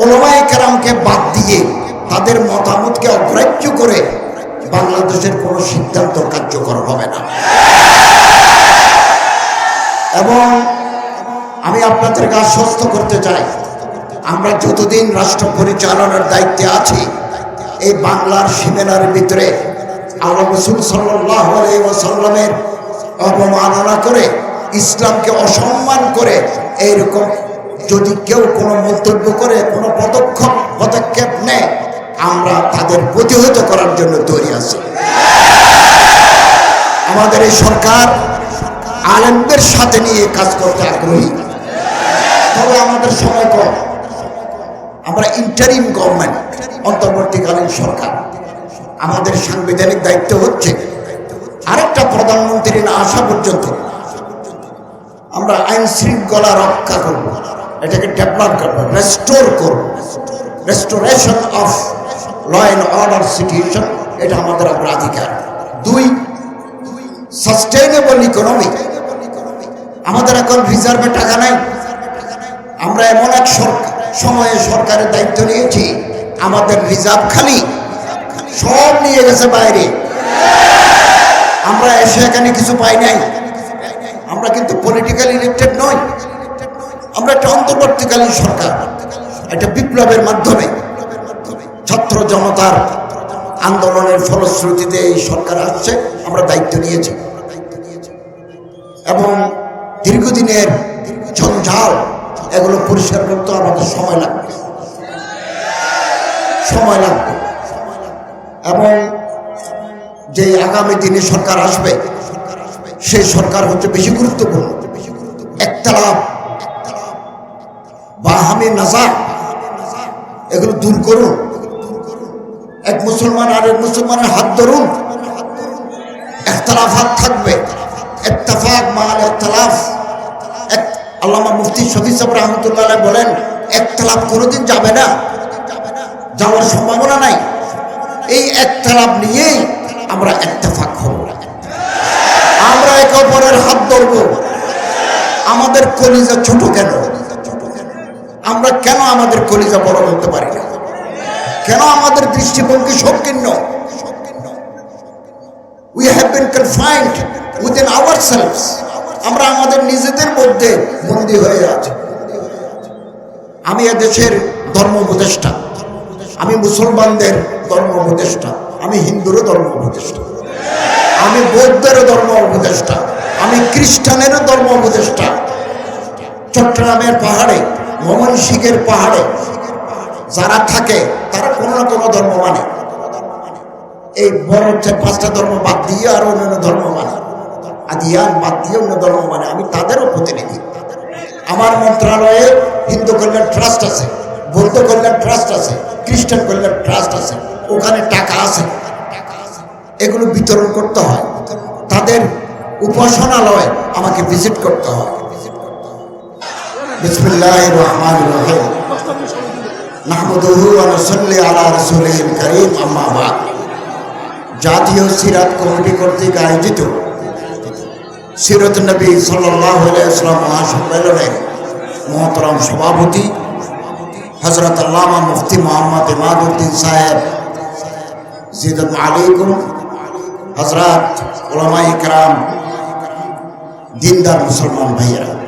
ওলমায় কেরামকে বাদ দিয়ে তাদের মতামতকে অগ্রাহ্য করে বাংলাদেশের কোনো সিদ্ধান্ত কার্যকর হবে না। এবং আমি আপনাদেরকে আশ্বস্ত করতে চাই, আমরা যতদিন রাষ্ট্র পরিচালনার দায়িত্বে আছি, এই বাংলার সীমানার ভিতরে আল্লাহ অবমাননা করে ইসলামকে অসম্মান করে এইরকম যদি কেউ কোনো মন্তব্য করে, কোনো পদক্ষেপ পদক্ষেপ নেয়, আমরা তাদের প্রতিহত করার জন্য তৈরি আছি। আমাদের এই সরকার আলেমদের সাথে নিয়ে কাজ করতে আগ্রহী। তবে আমাদের সময় কম। আমরা ইন্টারিম গভর্নমেন্ট অন্তর্বর্তীকালীন সরকার। আমাদের সাংবিধানিক দায়িত্ব হচ্ছে আরেকটা প্রধানমন্ত্রী না আসা পর্যন্ত আমরা আইন শৃঙ্খলা রক্ষা করব। এটাকে ডেভেলপ করব রেস্টোর করব। Restoration of law and order situation এটা আমাদের অগ্রাধিকার দুই সাস্টেইনেবল ইকোনমি আমাদের এখন রিজার্ভে টাকা নাই। আমরা এমন এক সময়ে সরকারের দায়িত্ব নিয়েছি, আমাদের রিজার্ভ খালি, সব নিয়ে গেছে বাইরে। আমরা এসে এখানে কিছু পাই নাই। আমরা কিন্তু পলিটিক্যাল ইলেক্টেড নই। আমরা একটা অন্তর্বর্তীকালীন সরকার। একটা বিপ্লবের মাধ্যমে ছাত্র জনতার আন্দোলনের ফলশ্রুতিতে এই সরকার আসছে, আমরা দায়িত্ব নিয়েছি। এবং দীর্ঘদিনের ঝঞ্ঝাল এগুলো পরিষ্কার করতে আমাদের সময় লাগবে। সময় লাগবে। এবং যে আগামী দিনে সরকার আসবে, সেই সরকার হচ্ছে বেশি গুরুত্বপূর্ণ। একতলাপ বাহামি নাজা এগুলো দূর করুন। এক মুসলমান আর এক মুসলমানের হাত ধরুন। একতলাফাত থাকবে। ইত্তেফাক মাল ইখতিলাফ এক আল্লামা মুফতি শফি সাহেব রহমতুল্লাহ বলেন, একতলাফ কোনোদিন যাবে না। যাওয়ার সম্ভাবনা নাই। এই একতলাফ নিয়েই আমরা ইত্তেফাক হব। আমরা একে অপরের হাত ধরব। আমাদের কলিজা ছোট কেন? আমরা কেন আমাদের কলিজা বড় করতে পারি না? কেন আমাদের দৃষ্টিভঙ্গি সংকীর্ণ? We have been confined within our selves আমরা আমাদের নিজেদের মধ্যে বন্দী হয়ে আছি। আমি এদেশের ধর্ম উপদেষ্টা। আমি মুসলমানদের ধর্ম উপদেষ্টা। আমি হিন্দুরও ধর্ম উপদেষ্টা। আমি বৌদ্ধেরও ধর্ম উপদেষ্টা। আমি খ্রিস্টানেরও ধর্ম উপদেষ্টা। চট্টগ্রামের পাহাড়ে মমন শিখের পাহাড়ে যারা থাকে, তারা কোনো না কোনো ধর্ম মানে। এই বড় হচ্ছে পাঁচটা ধর্ম বাদ দিয়ে আর অন্যান্য ধর্ম মানে। আদিয়ান বাদ দিয়ে অন্য ধর্ম মানে। আমি তাদেরও প্রতিনিধি। আমার মন্ত্রণালয়ে হিন্দু কল্যাণ ট্রাস্ট আছে, বৌদ্ধ কল্যাণ ট্রাস্ট আছে, খ্রিস্টান কল্যাণ ট্রাস্ট আছে, ওখানে টাকা আছে। এগুলো বিতরণ করতে হয়। তাদের উপাসনালয় আমাকে ভিজিট করতে হয়। বিসমিল্লাহ রহমান রহিম। নাহমদুহু আনসল্লি আলা রসুলিল করিম, আম্মা বাদ। জাতীয় সিরাত কমিটি কর্তৃক আয়োজিত সিরত নবী সাল্লাম মহাসম্মেলনের মহতরম সভাপতি হজরত আল্লামা মুফতি মোহাম্মদ ইমাদুদ্দিন সাহেব, জিদত আলাইকুম হজরত ওলামা ইকরাম দিনদার মুসলমান ভাইয়েরা।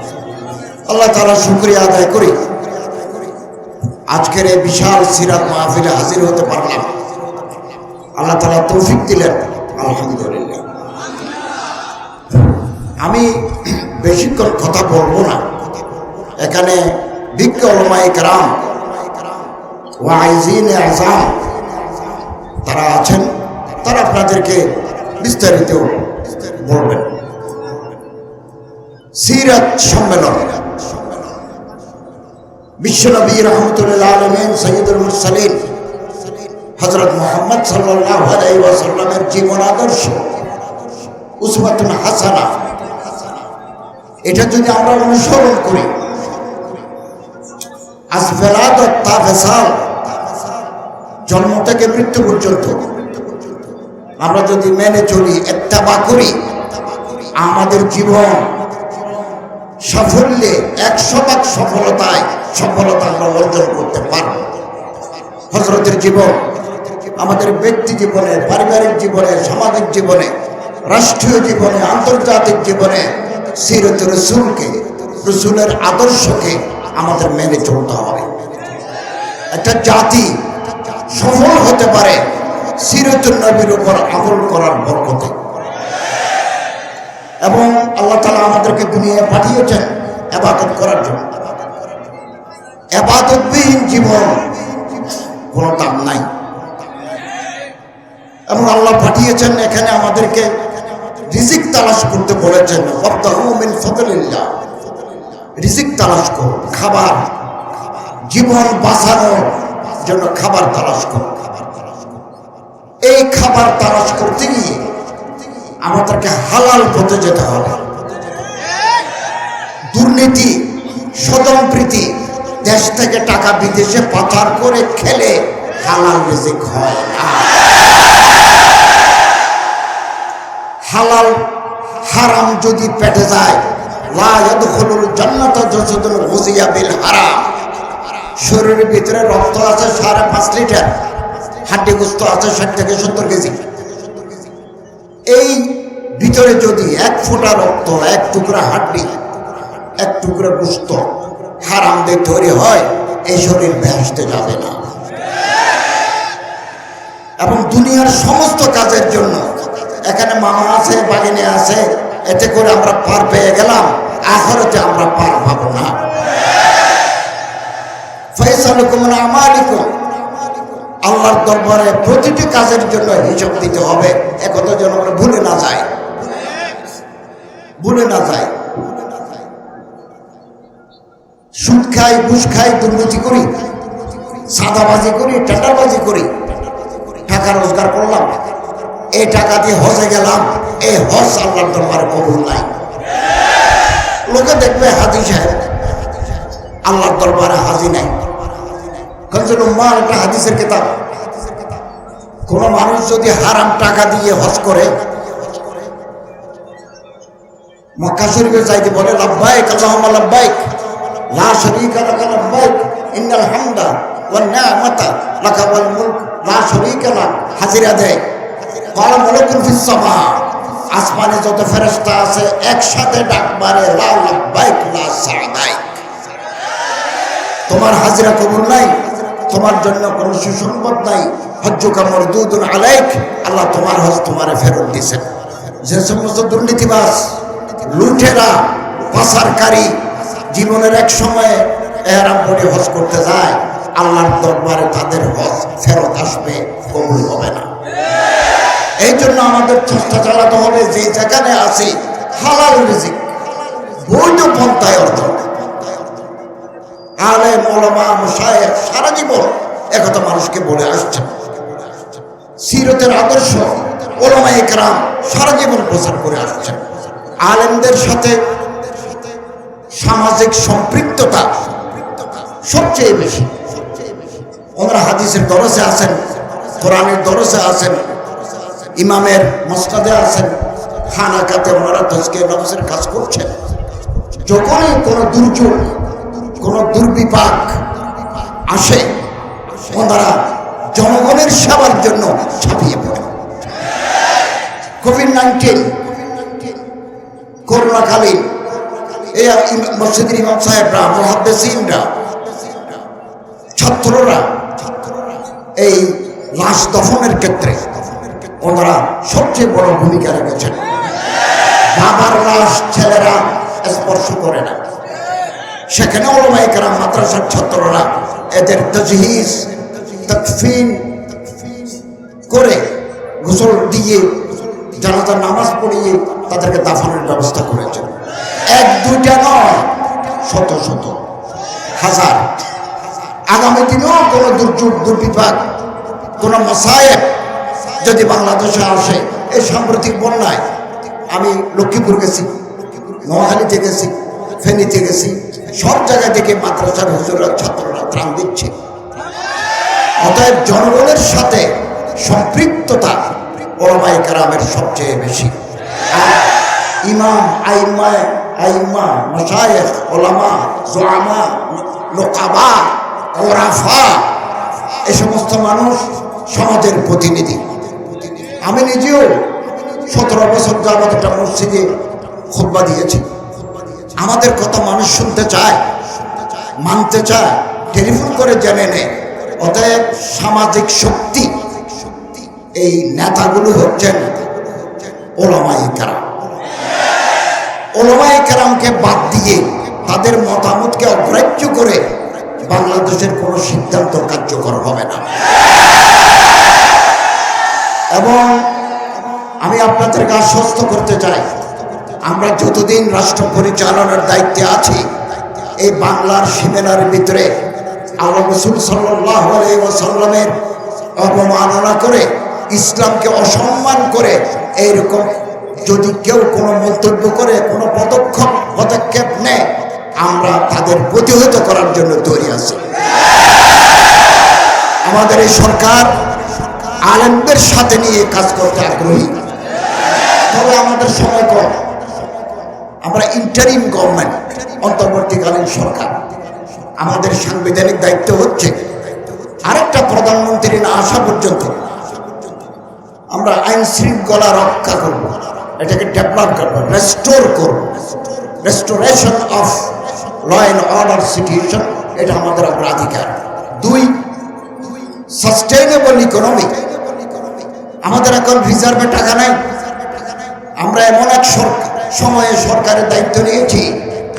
আল্লাহ তালা শুক্রিয়া আদায় করি। আজকের এই বিশাল সিরাত মাহফিলে হাজির হতে পারলাম। আল্লাহ তালা তৌফিক দিলেন, আলহামদুলিল্লাহ। আমি বেশিক্ষণ কথা বলব না। এখানে বিজ্ঞ কারাম ওয়াইজিন আজাম তারা আছেন, তারা আপনাদেরকে বিস্তারিত বলবেন। সিরাত সম্মেলন। বিশ্বনবী রহমতুল্লাহ আলমেন সৈয়দুল মুরসালিন হজরত মোহাম্মদ সাল্লাহ আলাইসাল্লামের জীবন আদর্শ উসমাতুন হাসানা। এটা যদি আমরা অনুসরণ করি আসফেলাদ তাফেসাল জন্ম থেকে মৃত্যু পর্যন্ত আমরা যদি মেনে চলি, এত্তাবা করি, আমাদের জীবন সাফল্যে একশো ভাগ সফলতায় সফলতা আমরা অর্জন করতে পারব। হজরতের জীবন, আমাদের ব্যক্তি জীবনে, পারিবারিক জীবনে, সামাজিক জীবনে, রাষ্ট্রীয় জীবনে, আন্তর্জাতিক জীবনে সিরত রসুলকে, রসুলের আদর্শকে আমাদের মেনে চলতে হবে। একটা জাতি সফল হতে পারে সিরতুল নবীর উপর আমল করার বরকতে। এবং আল্লাহ তালা আমাদেরকে দুনিয়ায় পাঠিয়েছেন করার জন্য। আবাদতবিহীন জীবন কোনো দাম নাই। এবং আল্লাহ পাঠিয়েছেন, এখানে আমাদেরকে রিজিক তালাশ করতে বলেছেন। রিজিক তালাশ করো, খাবার। জীবন বাঁচানোর জন্য খাবার তালাশ করো। এই খাবার তালাশ করতে গিয়ে আমাদেরকে হালাল পথে যেতে হবে। দুর্নীতি স্বজনপ্রীতি দেশ থেকে টাকা বিদেশে পাচার করে খেলে হালাল রিজিক হয় হালাল হারাম যদি পেটে যায় শরীরের ভিতরে রক্ত আছে সাড়ে পাঁচ লিটার, হাড্ডি গোস্ত আছে ষাট থেকে সত্তর কেজি। এই ভিতরে যদি এক ফোঁটা রক্ত, এক টুকরা হাড্ডি এক টুকরা গোস্ত হারাম দিয়ে তৈরি হয়, এই শরীর ভেসতে যাবে না। এবং দুনিয়ার সমস্ত কাজের জন্য এখানে মামা আছে, বাগিনী আছে, এতে করে আমরা পার পেয়ে গেলাম, আখরতে আমরা পার পাবো না। আল্লাহর দরবারে প্রতিটি কাজের জন্য হিসাব দিতে হবে। একথা যেন আমরা ভুলে না যায় ভুলে না যায় সুদ খাই, ঘুষ খাই, দুর্নীতি করি সাদাবাজি করি, টেন্ডারবাজি করি, টাকা রোজগার করলাম। এই টাকা দিয়ে হজে গেলাম। এই হজ আল্লাহর দরবারে কবুল নাই। লোকে দেখবে হাজি সাহেব, আল্লাহর দরবারে হাজি নাই। উম্মার একটা হাদিসের কিতাব, কোন মানুষ যদি হারাম টাকা দিয়ে হজ করে, মক্কা শরীফে যাইতে বলে লাভবাইক আল্লাহুম্মা লাভবাইক লা শারীকা লাকা লাভবাইক ইন্নাল হামদা ওয়ান নি'মাতা লাকা ওয়াল মুলক লা শারীকা লাক হাজিরা দেয় ক্বালা মালাকুন ফিস সামা। আসমানে যত ফেরেশতা আছে, একসাথে ডাক মারে, লা লাভবাইক লা সাদাইক। তোমার হাজিরা কবুল নাই, তোমার জন্য কোনো সুসংবাদ নাই। হজ্জ কামর দুদুন আলাইক, আল্লাহ তোমার হজ তোমারে ফেরত দিছেন। যে সমস্ত দুর্নীতিবাস লুঠেরা পাচারকারী জীবনের এক সময়ে এরাম করে হজ করতে যায়, আল্লাহর দরবারে তাদের হজ ফেরত আসবে, কবুল হবে না। এই জন্য আমাদের চেষ্টা চালাতে হবে যে যেখানে আছি, হালাল রিজিক, বৈধ পন্থায় আলে মলমা সারা জীবন একথা মানুষকে বলে আসছেন। সিরতের আদর্শ ওলামা একরাম সারা জীবন প্রচার করে আসছেন। আলেমদের সাথে সামাজিক সম্পৃক্ততা সবচেয়ে বেশি। ওনারা হাদিসের দরজে আছেন, কোরআনের দরজে আছেন, ইমামের মসনাদে আছেন খানাকাতে ওনারা তজকে নবসের কাজ করছেন। যখনই কোনো দুর্যোগ, কোন দুর্বিপাক আসে, ওনারা জনগণের সেবার জন্য ছাপিয়ে পড়ে। কোভিড নাইন্টিন করোনাকালীন এই মসজিদের ইমাম সাহেবরা মহাদ্দেসিনরা ছাত্ররা এই লাশ দফনের ক্ষেত্রে ওনারা সবচেয়ে বড় ভূমিকা রেখেছেন। বাবার লাশ ছেলেরা স্পর্শ করে না। সেখানে ওলমাই কেরাম, মাদ্রাসার ছাত্ররা এদের তজহিজ, তকফিন করে গোসল দিয়ে জানাজার নামাজ পড়িয়ে তাদেরকে দাফনের ব্যবস্থা করেছেন। এক দুইটা নয়, শত শত, হাজার। আগামী দিনেও কোনো দুর্যোগ, দুর্বিপাক, কোনো মশায়েব যদি বাংলাদেশে আসে এই সাম্প্রতিক বন্যায় আমি লক্ষ্মীপুর গেছি, নোয়াখালীতে গেছি, ফেনীতে গেছি, সব জায়গা থেকে মাদ্রাসার হুজুরা ছাত্ররা ত্রাণ দিচ্ছে। অতএব জনগণের সাথে সম্পৃক্ততা ওলামাই কারামের সবচেয়ে বেশি। ইমাম, আইমায় আইমা, মশায়েখ ওলামা জোয়ামা, লোকাবা ওরাফা এসব সমস্ত মানুষ সমাজের প্রতিনিধি। আমি নিজেও সতেরো বছর যাবৎ একটা মসজিদে খোদবা দিয়েছি। আমাদের কথা মানুষ শুনতে চায়, মানতে চায়, টেলিফোন করে জেনে নেয়। অতএব সামাজিক শক্তি, এই নেতাগুলো হচ্ছেন ওলামাই কারাম। ওলামাই কারামকে বাদ দিয়ে তাদের মতামতকে অগ্রাহ্য করে বাংলাদেশের কোনো সিদ্ধান্ত কার্যকর হবে না। এবং আমি আপনাদেরকে আশ্বস্ত করতে চাই, আমরা যতদিন রাষ্ট্র পরিচালনার দায়িত্বে আছি, এই বাংলার সীমানার ভিতরে আল্লাহ রসুল সাল্লাহ সাল্লামের অবমাননা করে ইসলামকে অসম্মান করে এইরকম যদি কেউ কোনো মন্তব্য করে, কোনো পদক্ষেপ পদক্ষেপ নেয়, আমরা তাদের প্রতিহত করার জন্য তৈরি আছি। আমাদের এই সরকার আলেমদের সাথে নিয়ে কাজ করতে আগ্রহী। তবে আমাদের সময় কম। আমরা ইন্টারিম গভর্নমেন্ট অন্তর্বর্তীকালীন সরকার। আমাদের সাংবিধানিক দায়িত্ব হচ্ছে আরেকটা প্রধানমন্ত্রী না আসা পর্যন্ত আমরা আইন শৃঙ্খলা রক্ষা করব। এটাকে ডেভেলপ করব রেস্টোর করব। Restoration of law and order situation এটা আমাদের অগ্রাধিকার দুই সাস্টেইনেবল ইকোনমি আমাদের এখন রিজার্ভে টাকা নাই। আমরা এমন এক সময়ে সরকারের দায়িত্ব নিয়েছি,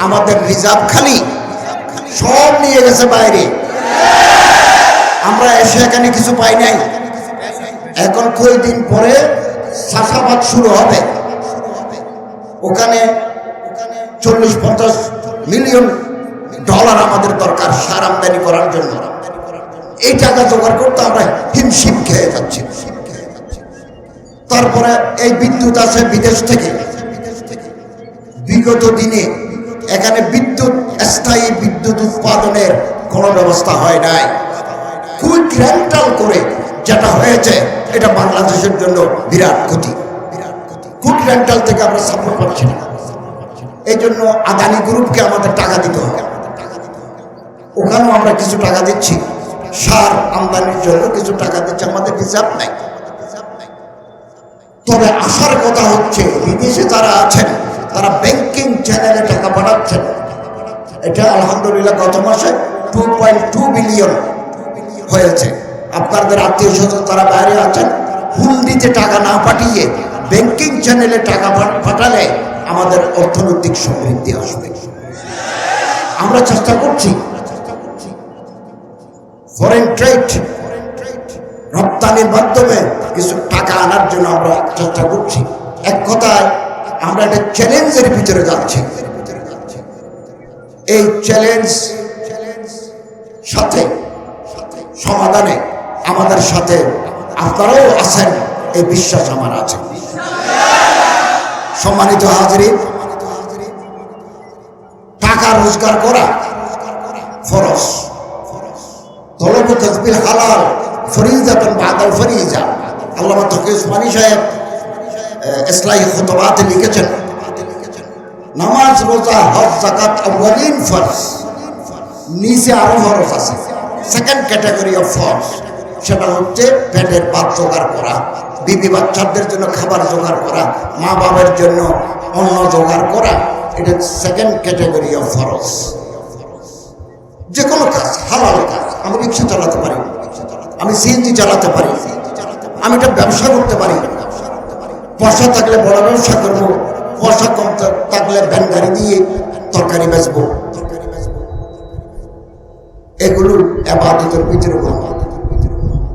আমাদের রিজার্ভ খালি। সব নিয়ে গেছে বাইরে। আমরা এসে এখানে কিছু পাই নাই। এখন কয়েকদিন পরে চাষাবাদ শুরু হবে। ওখানে চল্লিশ, পঞ্চাশ মিলিয়ন ডলার আমাদের দরকার সার আমদানি করার জন্য। এই টাকা জোগাড় করতে আমরা হিমশিম খেয়ে যাচ্ছি। তারপরে এই বিদ্যুৎ আছে বিদেশ থেকে। বিগত দিনে এখানে বিদ্যুৎ, স্থায়ী বিদ্যুৎ উৎপাদনের কোনো ব্যবস্থা হয় নাই। কুইক রেন্টাল করে যেটা হয়েছে, এটা বাংলাদেশের জন্য বিরাট ক্ষতি। কুইক রেন্টাল থেকে আমরা সাপোর্ট পাচ্ছি না। এই জন্য আদানি গ্রুপকে আমাদের টাকা দিতে হবে। ওখানেও আমরা কিছু টাকা দিচ্ছি। সার আমদানির জন্য কিছু টাকা দিচ্ছি, আমাদের রিজার্ভ নাই। তবে আসার কথা হচ্ছে, বিদেশে যারা আছেন, তারা ব্যাংকিং চ্যানেলে টাকা পাঠাচ্ছেন। এটা আলহামদুলিল্লাহ গত মাসে টু পয়েন্ট টু বিলিয়ন হয়েছে। আপনাদের আত্মীয় স্বজন তারা বাইরে আছেন, হুন্ডিতে টাকা না পাঠিয়ে ব্যাংকিং চ্যানেলে টাকা পাঠালে আমাদের অর্থনৈতিক সমৃদ্ধি আসবে। আমরা চেষ্টা করছি ফরেন ট্রেড রপ্তানির মাধ্যমে কিছু টাকা আনার জন্য আমরা চেষ্টা করছি। এক কথায়, আমরা একটা চ্যালেঞ্জের ভিতরে যাচ্ছি। এই চ্যালেঞ্জ সাথে, সমাধানে আমাদের সাথে আপনারাও আছেন, এই বিশ্বাস আমার আছে। সম্মানিত হাজরিন টাকা রোজগার করা ফরস লিখেছেন নামাজ নিচে আরও আছে। সেকেন্ড ক্যাটাগরি অফ সেটা হচ্ছে পেটের ভাত জোগাড় করা, বিবি বাচ্চাদের জন্য খাবার জোগাড় করা, মা বাবার জন্য অন্ন জোগাড় করা, এটা সেকেন্ড ক্যাটাগরি অফ ফরজ। যে কোনো কাজ, হালাল কাজ, আমি রিক্সা চালাতে পারি, আমি সিএনজি চালাতে পারি, আমি একটা ব্যবসা করতে পারি, পয়সা থাকলে বড় ব্যবসা করব, পয়সা কম থাকলে ভ্যান গাড়ি দিয়ে তরকারি বেচবো। এগুলো আবাদতের ভিতরে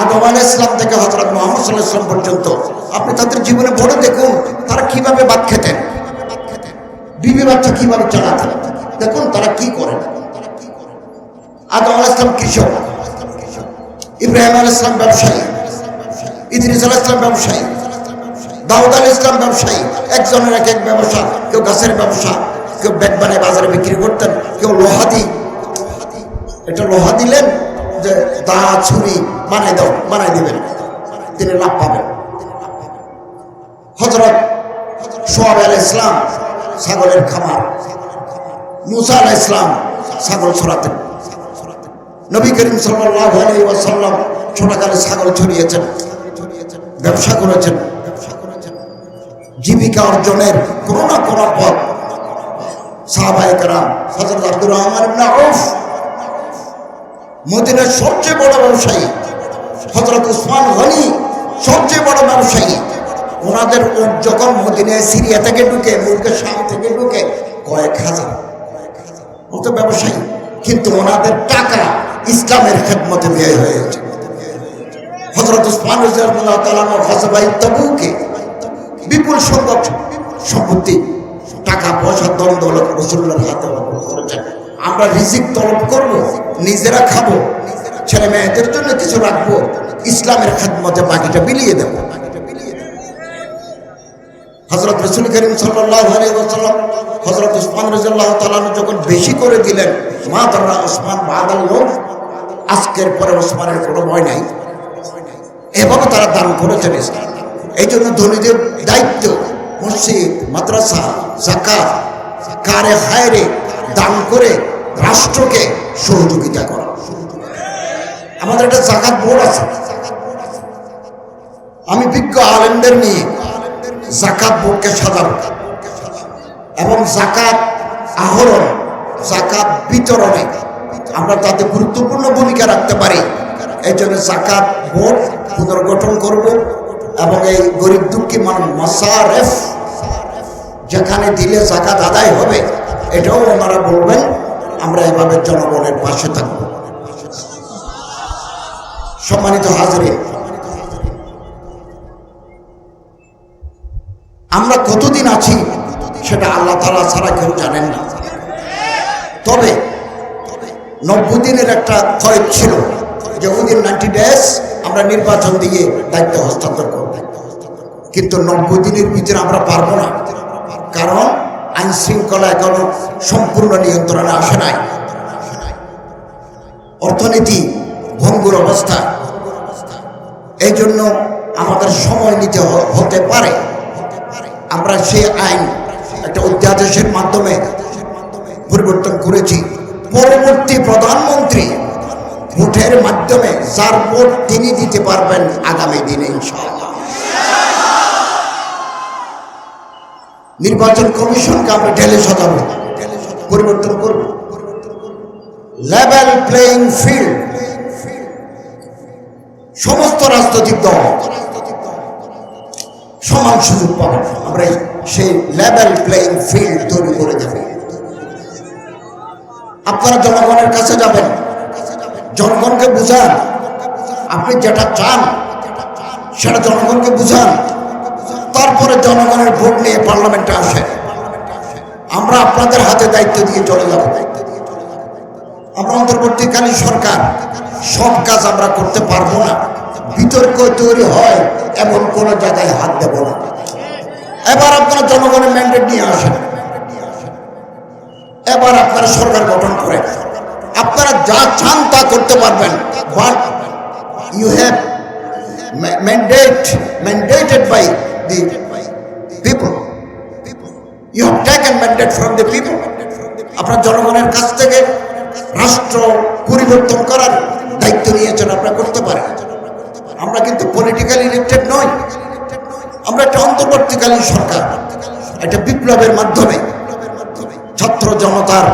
আদম আলাহ ইসলাম থেকে হজরত মোহাম্মদ সাল্লাহ ইসলাম পর্যন্ত। আপনি তাদের জীবনে বড় দেখুন, তারা কীভাবে ভাত খেতেন? বিবি বাচ্চা কীভাবে চালাতেন? দেখুন তারা কি করেন। আদম আলাহ ইসলাম কৃষক। ইব্রাহিম আল ইসলাম ব্যবসায়ী। ইদ্রিস আল ইসলাম ব্যবসায়ী। দাউদ আল ইসলাম ব্যবসায়ী। একজনের এক এক ব্যবসা, কেউ গাছের ব্যবসা, কেউ ব্যাগ বাজারে বিক্রি করতেন, কেউ লোহা দি এটা লোহা দিলেন যে দা ছুরি দাও দিবেন। তিনি লাভ পাবেন। হজরত আল ইসলাম ছাগলের খামার। মুসা আল ইসলাম ছাগল ছড়াতেন। নবী করিম ওয়াসাল্লাম ছোটকালে ছাগল ছড়িয়েছেন, ব্যবসা করেছেন। জীবিকা অর্জনের কোনো না কোনো পথ। সাহাবাই কারাম হজরত আব্দুর রহমান মদিনার সবচেয়ে বড় ব্যবসায়ী হজরত উসমান গনি সবচেয়ে বড় ব্যবসায়ী। ওনাদের যখন মদিনায় সিরিয়া থেকে ঢুকে মুখে শাম থেকে ঢুকে, কয়েক হাজার। ও তো ব্যবসায়ী, কিন্তু ওনাদের টাকা ইসলামের খেদমতে ব্যয় হয়েছে হজরত উসমান রাজিয়াল্লাহু তবুকে বিপুল সংখ্যক সম্পত্তি টাকা পয়সা দ্বন্দ্ব রসুল্লার হাতে আমরা রিজিক তলব করব, নিজেরা খাব, ছেলে মেয়েদের জন্য কিছু রাখব, ইসলামের খেদমতে বাকিটা বিলিয়ে দেব। হজরত রসুল করিম আলাইসাল্লাম হজরত উসমান রাজিয়াল্লাহ তালানু যখন বেশি করে দিলেন, মা তারা ওসমান বাদাল লোক, আজকের পরে ওসমানের কোনো ভয় নাই। এভাবে তারা দান করেছেন ইসলাম। এই জন্য ধনীদের দায়িত্ব, মসজিদ, মাদ্রাসা জাকাত কারে হায়রে দান করে রাষ্ট্রকে সহযোগিতা করা। আমাদের একটা জাকাত বোর্ড আছে। আমি বিজ্ঞ আলেমদের নিয়ে জাকাত বোর্ডকে সাজাবো। এবং জাকাত আহরণ, জাকাত বিতরণে আমরা তাতে গুরুত্বপূর্ণ ভূমিকা রাখতে পারি। এই জন্য জাকাত বোর্ড পুনর্গঠন করব এবং এই গরিব দুঃখী মানুষ যেখানে দিলে জাকাত আদায় হবে, এটাও ওনারা বলবেন। আমরা এভাবে জনগণের পাশে থাকব। সম্মানিত হাজরে, আমরা কতদিন আছি সেটা আল্লাহ তালা ছাড়া কেউ জানেন না। তবে নব্বই দিনের একটা খরচ ছিল যে ওদিন নাইনটি ডেজ আমরা নির্বাচন দিয়ে দায়িত্ব হস্তান্তর করব। কিন্তু নব্বই দিনের ভিতরে আমরা পারব না। কারণ আইন শৃঙ্খলা এখনও সম্পূর্ণ নিয়ন্ত্রণে আসে নাই। অর্থনীতি ভঙ্গুর অবস্থা। এই জন্য আমাদের সময় নিতে হতে পারে। আমরা সেই আইন একটা অধ্যাদেশের মাধ্যমে পরিবর্তন করেছি। পরবর্তী প্রধানমন্ত্রী ভোটের মাধ্যমে যার ভোট তিনি দিতে পারবেন আগামী দিনে, ইনশাআল্লাহ। নির্বাচন কমিশনকে আমরা ঢেলে সাজাবো। পরিবর্তন করব। লেভেল প্লেইং ফিল্ড সমস্ত রাজনৈতিক দল। সমান সুযোগ পাবেন আমরা সেই লেভেল প্লেইং ফিল্ড তৈরি করে দেব। আপনারা জনগণের কাছে যাবেন। জনগণকে বুঝান। আপনি যেটা চান, সেটা জনগণকে বুঝান। তারপরে জনগণের ভোট নিয়ে পার্লামেন্টে আসেন আমরা আপনাদের হাতে দায়িত্ব দিয়ে চলে যাব। আমরা অন্তর্বর্তীকালীন সরকার, সব কাজ আমরা করতে পারব না। বিতর্ক তৈরি হয়, এমন কোনো জায়গায় হাত দেব না। এবার আপনারা জনগণের ম্যান্ডেট নিয়ে আসেন। এবার আপনারা সরকার গঠন করেন। আপনারা যা চান তা করতে পারবেন। You have mandate mandated by the people you have taken mandate from the people আপনার জনগণের কাছ থেকে রাষ্ট্র পরিবর্তন করার দায়িত্ব নিয়েছেন, আপনারা করতে পারেন। আমরা কিন্তু পলিটিক্যাল ইলেক্টেড নই। আমরা একটা অন্তর্বর্তীকালীন সরকার। একটা বিপ্লবের মাধ্যমে ছাত্র জনতার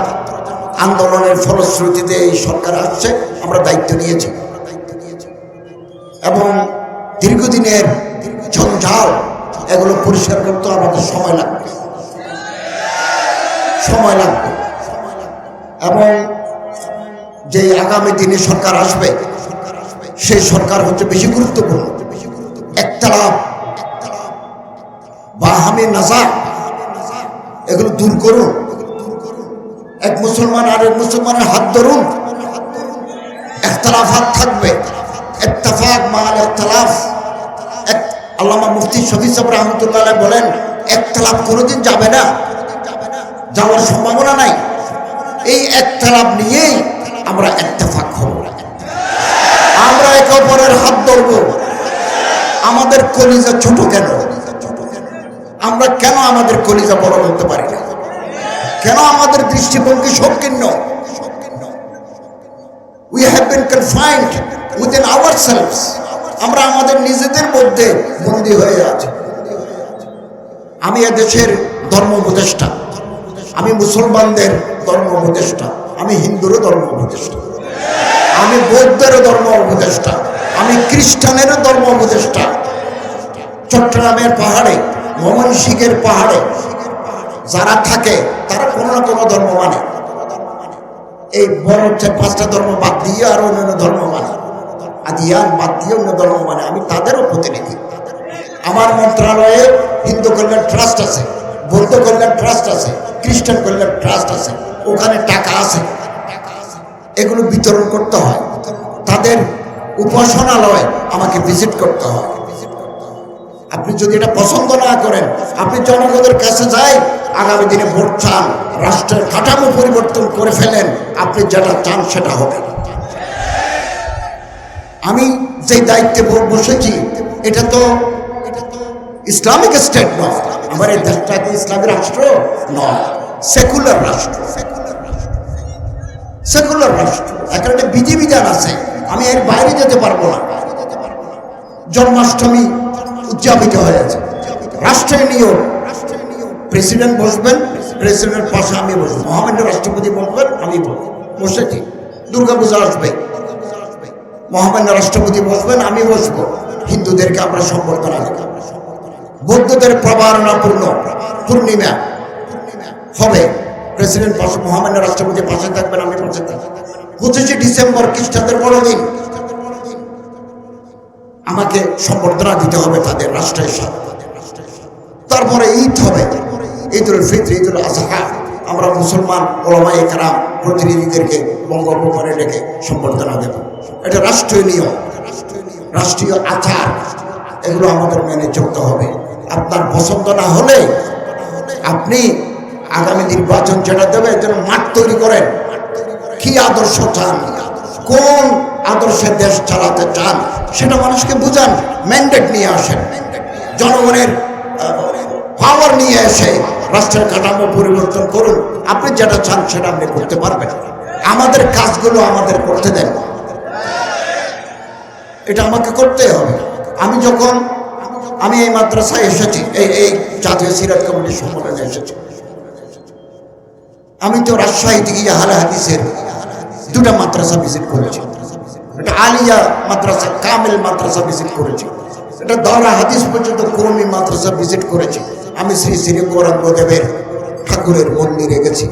আন্দোলনের ফলশ্রুতিতে এই সরকার আসছে, আমরা দায়িত্ব নিয়েছি। এবং দীর্ঘদিনের ঝঞ্ঝাল এগুলো পরিষ্কার করতে আমাদের সময় লাগবে। সময় লাগবে। এবং যে আগামী দিনে সরকার আসবে, সেই সরকার হচ্ছে বেশি গুরুত্বপূর্ণ। একতলাপ বাহামি নাজা এগুলো দূর করুন। এক মুসলমান আর এক মুসলমানের হাত ধরুন। একতলাফাত থাকবে। ইত্তেফাক মাল ইখতিলাফ এক- আল্লামা মুফতি শফি সাহেব রহমতুল্লাহ বলেন, একতলাপ কোনোদিন যাবে না। যাওয়ার সম্ভাবনা নাই। এই এক একতলাপ নিয়েই আমরা ইত্তেফাক হব আমরা একে অপরের হাত ধরব। আমাদের কলিজা ছোট কেন? আমরা কেন আমাদের কলিজা বড় করতে পারি না? কেন আমাদের দৃষ্টিভঙ্গি সংকীর্ণ? We have been confined within our selves আমরা আমাদের নিজেদের মধ্যে বন্দী হয়ে আছি। আমি এদেশের ধর্ম উপদেষ্টা। আমি মুসলমানদের ধর্ম উপদেষ্টা। আমি হিন্দুরও ধর্ম উপদেষ্টা। আমি বৌদ্ধেরও ধর্ম উপদেষ্টা। আমি খ্রিস্টানেরও ধর্ম উপদেষ্টা। চট্টগ্রামের পাহাড়ে ময়মনসিংহের পাহাড়ে যারা থাকে, তারা কোনো না কোনো ধর্ম মানে। এই বড় পাঁচটা ধর্ম বাদ দিয়ে আর অন্যান্য ধর্ম মানে। আদিয়ান বাদ দিয়ে অন্য ধর্ম মানে আমি তাদেরও প্রতিনিধি। আমার মন্ত্রণালয়ে হিন্দু কল্যাণ ট্রাস্ট আছে, বৌদ্ধ কল্যাণ ট্রাস্ট আছে, খ্রিস্টান কল্যাণ ট্রাস্ট আছে, ওখানে টাকা আছে। এগুলো বিতরণ করতে হয়। তাদের উপাসনালয় আমাকে ভিজিট করতে হয়। আপনি যদি এটা পছন্দ না করেন, আপনি জনগণের কাছে যাই, আগামী দিনে ভোট চান, রাষ্ট্রের কাঠামো পরিবর্তন করে ফেলেন, আপনি যেটা চান সেটা হবে। আমি যে দায়িত্বে বসেছি, এটা তো এটা তো ইসলামিক স্টেট নয়। আমার এই দেশটা কি ইসলামী রাষ্ট্র? নয়। সেকুলার রাষ্ট্র। সেকুলার রাষ্ট্র। এখন একটা বিধিবিধান আছে, আমি এর বাইরে যেতে পারব না। জন্মাষ্টমী উদযাপিত হয়েছে। রাষ্ট্রের নিয়ম প্রেসিডেন্ট বসবেন, প্রেসিডেন্টের পাশে আমি বসবো। মহামান্য রাষ্ট্রপতি বসবেন, আমি বসবো। বসেছি। দুর্গাপূজা আসবে। মহামান্য রাষ্ট্রপতি বসবেন আমি বসবো। হিন্দুদেরকে আমরা সম্বর্ধনা দেব বৌদ্ধদের প্রবারণাপূর্ণ পূর্ণিমা হবে। প্রেসিডেন্ট মহামান্য রাষ্ট্রপতি পাশে থাকবেন, আমি পাশে থাকব। পঁচিশে ডিসেম্বর খ্রিস্টানদের বড়দিন। আমাকে সম্বর্ধনা দিতে হবে তাদের রাষ্ট্রের সাথে। তারপরে ঈদ হবে। ঈদুল ফিত্র, ঈদুল আজহা। আমরা মুসলমান ওলামাই কারাম, প্রতিনিধিদেরকে বঙ্গোপসাগরে রেখে সম্বর্ধনা দেব। এটা রাষ্ট্রীয় নিয়ম, রাষ্ট্রীয় আচার, এগুলো আমাদের মেনে চলতে হবে। আপনার পছন্দ না হলে আপনি আগামী নির্বাচন যেটা দেবে যেন মাঠ তৈরি করেন। কি আদর্শ চান? কোন আদর্শে দেশ চালাতে চান? সেটা মানুষকে বুঝান ম্যান্ডেট নিয়ে আসেন। জনগণের পাওয়ার নিয়ে এসে রাষ্ট্রের কাঠামো পরিবর্তন করুন। আপনি যেটা চান সেটা আপনি করতে পারবেন। আমাদের কাজগুলো আমাদের করতে দেন। এটা আমাকে করতে হবে। আমি যখন, আমি এই মাদ্রাসায় এসেছি, এই এই জাতীয় সিরাত কমিটির সম্মেলনে এসেছি। আমি তো রাজশাহী থেকে হালে হাদিসের দুটা মাদ্রাসা ভিজিট করেছি। এটা আলিয়া মাদ্রাসা, কামেল মাদ্রাসা ভিজিট করেছি। এটা দরা হাদিস পর্যন্ত কৌমি মাদ্রাসা ভিজিট করেছি। আমি শ্রী শ্রী গৌরাঙ্গদেবের ঠাকুরের মন্দিরে গেছি।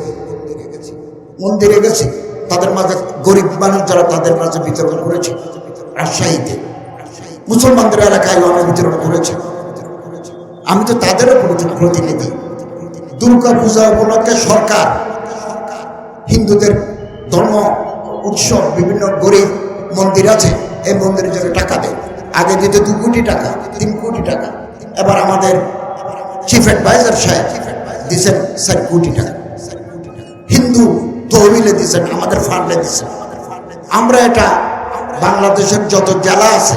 মন্দিরে গেছি। তাদের মাঝে গরিব মানুষ যারা তাদের মাঝে বিতরণ করেছি, রাজশাহীতে। মুসলমানদের এলাকায় আমি বিতরণ করেছি। আমি তো তাদেরও প্রতি- প্রতিনিধি দুর্গা পূজা উপলক্ষে সরকার, হিন্দুদের ধর্ম উৎসব, বিভিন্ন গরিব মন্দির আছে, এই মন্দিরের জন্য টাকা দেয়, আগে দিতে দু কোটি টাকা, তিন কোটি টাকা। এবার আমাদের চিফ অ্যাডভাইজার সাহেব দিচ্ছেন চার কোটি টাকা। হিন্দু তহবিলে দিচ্ছেন আমাদের ফান্ডে দিচ্ছেন আমরা এটা বাংলাদেশের যত জেলা আছে,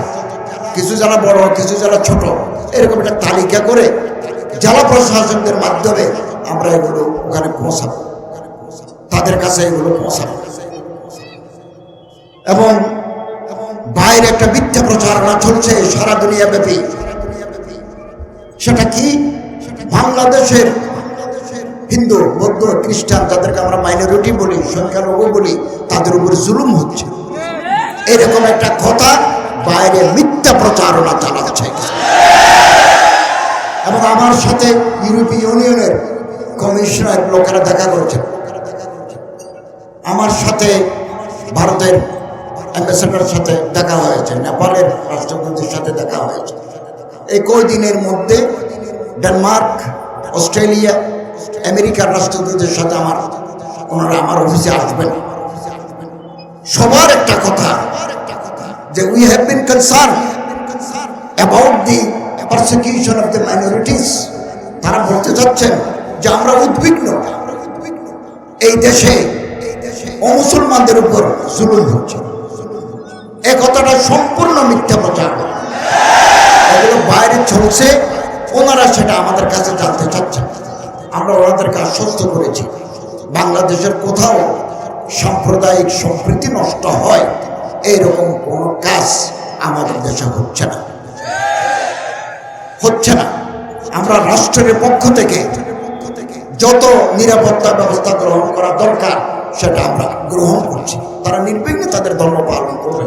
কিছু জেলা বড়, কিছু জেলা ছোট, এরকম একটা তালিকা করে জেলা প্রশাসনদের মাধ্যমে আমরা এগুলো ওখানে পৌঁছাবো। তাদের কাছে এগুলো পৌঁছাবো। এবং বাইরে একটা মিথ্যা প্রচারণা চলছে, সারা দুনিয়া ব্যাপী সেটা কি? বাংলাদেশের হিন্দু, বৌদ্ধ, খ্রিস্টান, যাদেরকে আমরা মাইনরিটি বলি, সংখ্যালঘু বলি, তাদের উপর জুলুম হচ্ছে। এরকম একটা কথা বাইরে মিথ্যা প্রচারণা চালাচ্ছে। এবং আমার সাথে ইউরোপীয় ইউনিয়নের কমিশনার লোকেরা দেখা করেছে। আমার সাথে ভারতের অ্যাম্বাসেডারের সাথে দেখা হয়েছে, নেপালের রাষ্ট্রপতির সাথে দেখা হয়েছে। এই কয়দিনের মধ্যে ডেনমার্ক, অস্ট্রেলিয়া, আমেরিকার রাষ্ট্রদূতের সাথে আমার, ওনারা আমার অফিসে আসবেন। সবার একটা কথা, যে we have been concern about the persecution of the minorities তারা বলতে চাচ্ছেন যে আমরা উদ্বিগ্ন। এই দেশে অমুসলমানদের উপর জুলুম হচ্ছে। এ কথাটা সম্পূর্ণ মিথ্যা প্রচার। এগুলো বাইরে চলছে। ওনারা সেটা আমাদের কাছে জানতে চাচ্ছেন আমরা ওনাদেরকে আশ্বস্ত করেছি। বাংলাদেশের কোথাও সাম্প্রদায়িক সম্প্রীতি নষ্ট হয়, এইরকম কোনো কাজ আমাদের দেশে হচ্ছে না। হচ্ছে না। আমরা রাষ্ট্রের পক্ষ থেকে যত নিরাপত্তা ব্যবস্থা গ্রহণ করা দরকার, সেটা আমরা গ্রহণ করছি। তারা নির্বিঘ্নে তাদের ধর্ম পালন করবে।